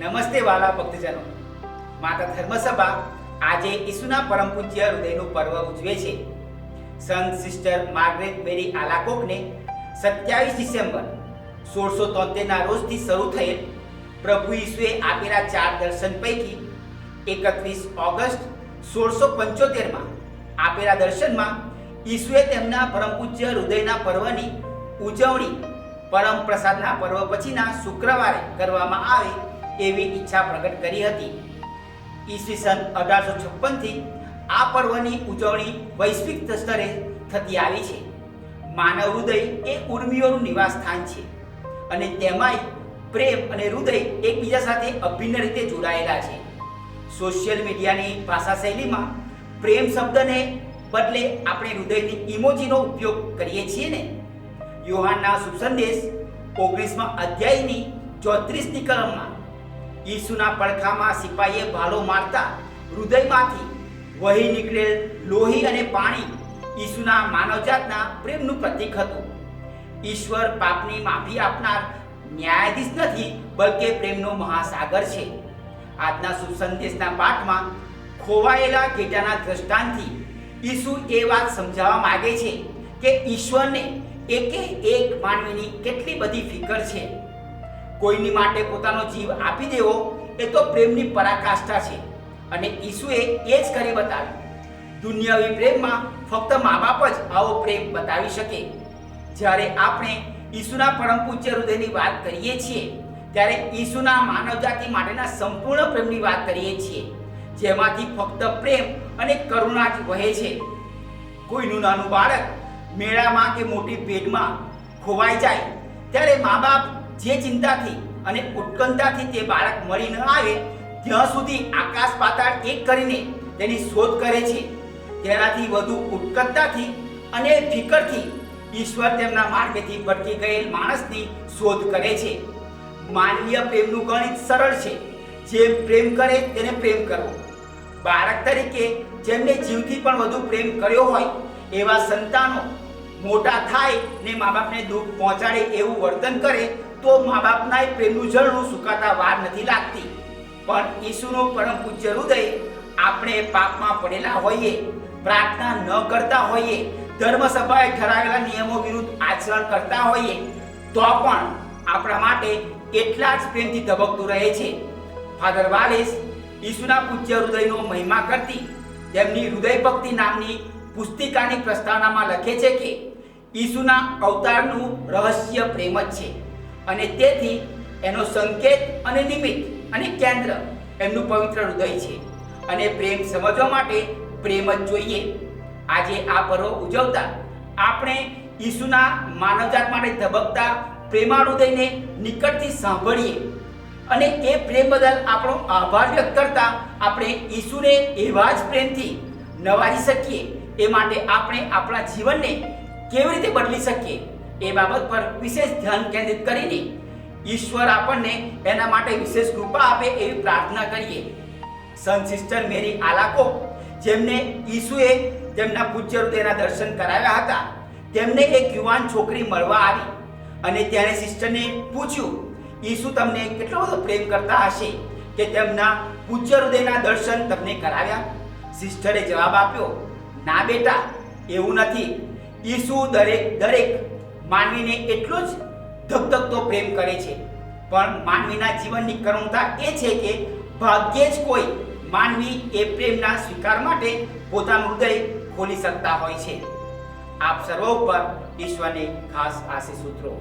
નમસ્તે વાલા ભક્તજનો. માતા ધર્મસભા આજે ઈસુના પરમ પૂજ્ય હૃદયનું પર્વ ઉજવે છે. સંત સિસ્ટર માર્ગરેટ મેરી આલાકોકને સત્યાવીસ ડિસેમ્બર સોળસો તોતેરના રોજથી શરૂ થયેલ પ્રભુ ઈસુએ આપેલા ચાર દર્શન પૈકી એકત્રીસ ઓગસ્ટ સોળસો પંચોતેરમાં આપેલા દર્શનમાં ઈસુએ તેમના પરમ પૂજ્ય હૃદયના પર્વની ઉજવણી પરમ પ્રસાદના પર્વ પછીના શુક્રવારે કરવામાં આવે એવી ઈચ્છા પ્રગટ કરી હતી. ઈસવીસન અઢારસો છપ્પનથી આ પર્વની ઉજવણી વૈશ્વિક સ્તરે થતી આવી છે. માનવ હૃદય એ ઉર્મિઓનું નિવાસ સ્થાન છે અને તેમાંય પ્રેમ અને હૃદય એકબીજા સાથે અભિન્ન રીતે જોડાયેલા છે. સોશિયલ મીડિયાની ભાષા શૈલીમાં પ્રેમ શબ્દને બદલે આપણે હૃદયની ઇમોજીનો ઉપયોગ કરીએ છીએ ને? યોહાનના સુસંદેશ ઓગણીસમાં અધ્યાયની ચોત્રીસની કલમમાં ઈસુના પડખામાં સિપાહીએ ભાલો મારતા હૃદયમાંથી વહી નીકળેલ લોહી અને પાણી ઈસુના માનવજાતના પ્રેમનું પ્રતીક હતું. ઈશ્વર પાપની માફી આપનાર ન્યાયાધીશ નથી, બલકે પ્રેમનો મહાસાગર છે. આજના સુસંદેશના પાઠમાં ખોવાયેલા ઘેટાના દ્રષ્ટાંતથી ઈસુ એ વાત સમજાવવા માગે છે કે ઈશ્વરને એકે એક માનવીની કેટલી બધી ફિકર છે. કોઈની માટે પોતાનો જીવ આપી દેવો, એ તો પ્રેમની પરાકાષ્ઠા છે. અને ઈસુએ એ જ કરી બતાવ્યું. દુનિયાવી પ્રેમમાં ફક્ત મા બાપ જ આવો પ્રેમ બતાવી શકે. જ્યારે આપણે ઈસુના પરમ પૂજ્ય હૃદયની વાત કરીએ છીએ, ત્યારે ઈસુના માનવજાતિ માટેના સંપૂર્ણ પ્રેમની વાત કરીએ છીએ, જેમાંથી ફક્ત પ્રેમ અને કરુણા જ વહે છે. કોઈનું નાનું બાળક મેળામાં કે મોટી ભેટમાં ખોવાઈ જાય, ત્યારે મા બાપ જે ચિંતાથી અને ઉત્કંઠાથી તે બાળક મળી ન આવે, ત્યાં સુધી આકાશ પાતાળ એક કરીને તેની શોધ કરે છે. તેનાથી વધુ ઉત્કંઠાથી અને ફિકરથી ઈશ્વર તેમના માર્ગેથી ભટકી ગયેલ માણસની શોધ કરે છે. માનવીય પ્રેમનું ગણિત સરળ છે. જે પ્રેમ કરે તેને પ્રેમ કરવો. બાળક તરીકે જેમને જીવથી પણ વધુ પ્રેમ કર્યો હોય, એવા સંતાનો મોટા થાય ને મા બાપને દુઃખ પહોંચાડે એવું વર્તન કરે તો મા બાપના પ્રેમનું જળનું સુકાતા વાર નથી લાગતી. પણ ઈસુનું પરમ પૂજ્ય હૃદય આપણે પાપમાં પડેલા હોઈએ, પ્રાર્થના ન કરતા હોઈએ, ધર્મસભાએ ઠરાવેલા નિયમો વિરુદ્ધ આચરણ કરતા હોઈએ, તો પણ આપણા માટે એટલા જ પ્રેમથી ધબકતું રહે છે. ફાધર વાલેસ ઈસુના પૂજ્ય હૃદયનો મહિમા કરતી, તેમની હૃદય ભક્તિ નામની પુસ્તિકાની પ્રસ્તાવનામાં લખે છે કે, ઈસુના અવતારનું રહસ્ય પ્રેમ જ છે. અને તેથી એનો સંકેત અને નિમિત્ત અને કેન્દ્ર એમનું પવિત્ર હૃદય છે. અને પ્રેમ સમજવા માટે પ્રેમ જ જોઈએ. આજે આ પર્વ ઉજવતા આપણે ઈસુના માનવજાત માટે ધબકતા પ્રેમા હૃદયને નિકટથી સાંભળીએ. અને એ પ્રેમ બદલ આપણો આભાર વ્યક્ત કરતા આપણે ઈસુને એવા જ પ્રેમથી નવાજી શકીએ. એ માટે આપણે આપણા જીવનને કેવી રીતે બદલી શકીએ? એ બાબત પર વિશેષ ધ્યાન કેન્દ્રિત કરીને ઈશ્વર આપણને એના માટે વિશેષ કૃપા આપે એવી પ્રાર્થના કરીએ. સંત સિસ્ટર મેરી આલાકો, જેમને ઈસુએ તેમના પૂજ્ય હૃદયના દર્શન કરાવ્યા હતા, તેમને એક યુવાન છોકરી મળવા આવી અને તેણે સિસ્ટરને પૂછ્યું, ઈસુ, તમને કેટલો બધો પ્રેમ કરતા હશે કે તેમના પૂજ્ય હૃદયના દર્શન તમને કરાવ્યા? સિસ્ટરે જવાબ આપ્યો, ના બેટા, એવું નથી. ઈસુ દરેક દરેક માનવીને એટલો જ ધગધગતો પ્રેમ કરે છે. પણ માનવીના જીવનની કરુણતા એ છે કે ભાગ્યે જ કોઈ માનવી એ પ્રેમના સ્વીકાર માટે પોતાનું હૃદય ખોલી શકતા હોય છે. આપ સર્વ ઉપર ઈશ્વરને ખાસ આશીષ સૂત્રો